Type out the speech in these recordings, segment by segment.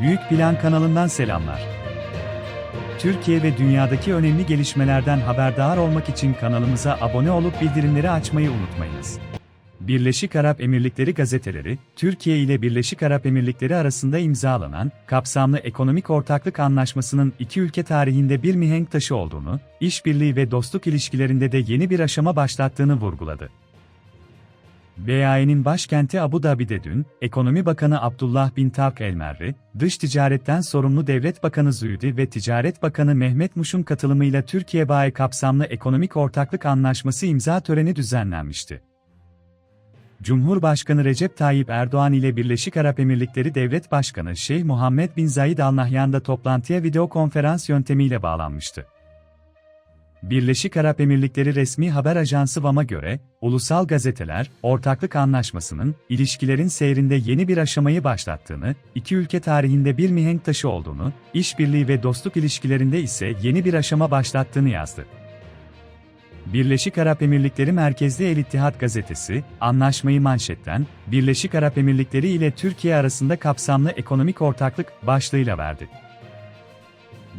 Büyük Plan kanalından selamlar. Türkiye ve dünyadaki önemli gelişmelerden haberdar olmak için kanalımıza abone olup bildirimleri açmayı unutmayınız. Birleşik Arap Emirlikleri gazeteleri, Türkiye ile Birleşik Arap Emirlikleri arasında imzalanan kapsamlı ekonomik ortaklık anlaşmasının iki ülke tarihinde bir mihenk taşı olduğunu, işbirliği ve dostluk ilişkilerinde de yeni bir aşama başlattığını vurguladı. BAE'nin başkenti Abu Dhabi'de dün, Ekonomi Bakanı Abdullah bin Tavk Elmerri, Dış Ticaretten sorumlu Devlet Bakanı Züydi ve Ticaret Bakanı Mehmet Muş'un katılımıyla Türkiye-BAE kapsamlı ekonomik ortaklık anlaşması imza töreni düzenlenmişti. Cumhurbaşkanı Recep Tayyip Erdoğan ile Birleşik Arap Emirlikleri Devlet Başkanı Şeyh Muhammed bin Zayed Al Nahyan da toplantıya video konferans yöntemiyle bağlanmıştı. Birleşik Arap Emirlikleri resmi haber ajansı VAM'a göre, ulusal gazeteler, ortaklık anlaşmasının, ilişkilerin seyrinde yeni bir aşamayı başlattığını, iki ülke tarihinde bir mihenk taşı olduğunu, işbirliği ve dostluk ilişkilerinde ise yeni bir aşama başlattığını yazdı. Birleşik Arap Emirlikleri merkezli El İttihat gazetesi, anlaşmayı manşetten, Birleşik Arap Emirlikleri ile Türkiye arasında kapsamlı ekonomik ortaklık başlığıyla verdi.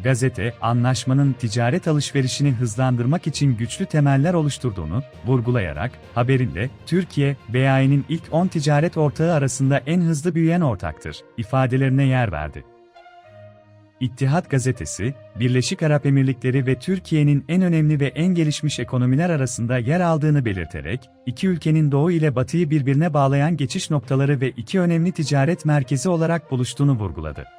Gazete, anlaşmanın ticaret alışverişini hızlandırmak için güçlü temeller oluşturduğunu vurgulayarak, haberinde, Türkiye, BAE'nin ilk 10 ticaret ortağı arasında en hızlı büyüyen ortaktır, ifadelerine yer verdi. İttihat gazetesi, Birleşik Arap Emirlikleri ve Türkiye'nin en önemli ve en gelişmiş ekonomiler arasında yer aldığını belirterek, iki ülkenin doğu ile batıyı birbirine bağlayan geçiş noktaları ve iki önemli ticaret merkezi olarak buluştuğunu vurguladı.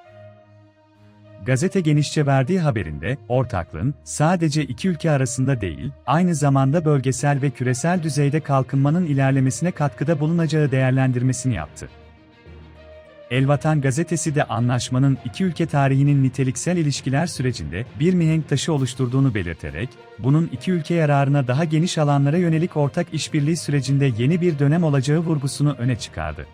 Gazete genişçe verdiği haberinde, ortaklığın sadece iki ülke arasında değil, aynı zamanda bölgesel ve küresel düzeyde kalkınmanın ilerlemesine katkıda bulunacağı değerlendirmesini yaptı. Elvatan gazetesi de anlaşmanın iki ülke tarihinin niteliksel ilişkiler sürecinde bir mihenk taşı oluşturduğunu belirterek, bunun iki ülke yararına daha geniş alanlara yönelik ortak işbirliği sürecinde yeni bir dönem olacağı vurgusunu öne çıkardı.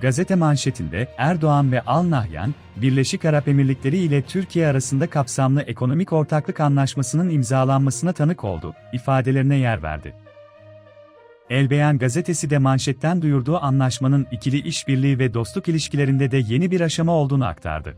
Gazete manşetinde Erdoğan ve Al Nahyan, Birleşik Arap Emirlikleri ile Türkiye arasında kapsamlı ekonomik ortaklık anlaşmasının imzalanmasına tanık oldu, ifadelerine yer verdi. Elbeyan gazetesi de manşetten duyurduğu anlaşmanın ikili işbirliği ve dostluk ilişkilerinde de yeni bir aşama olduğunu aktardı.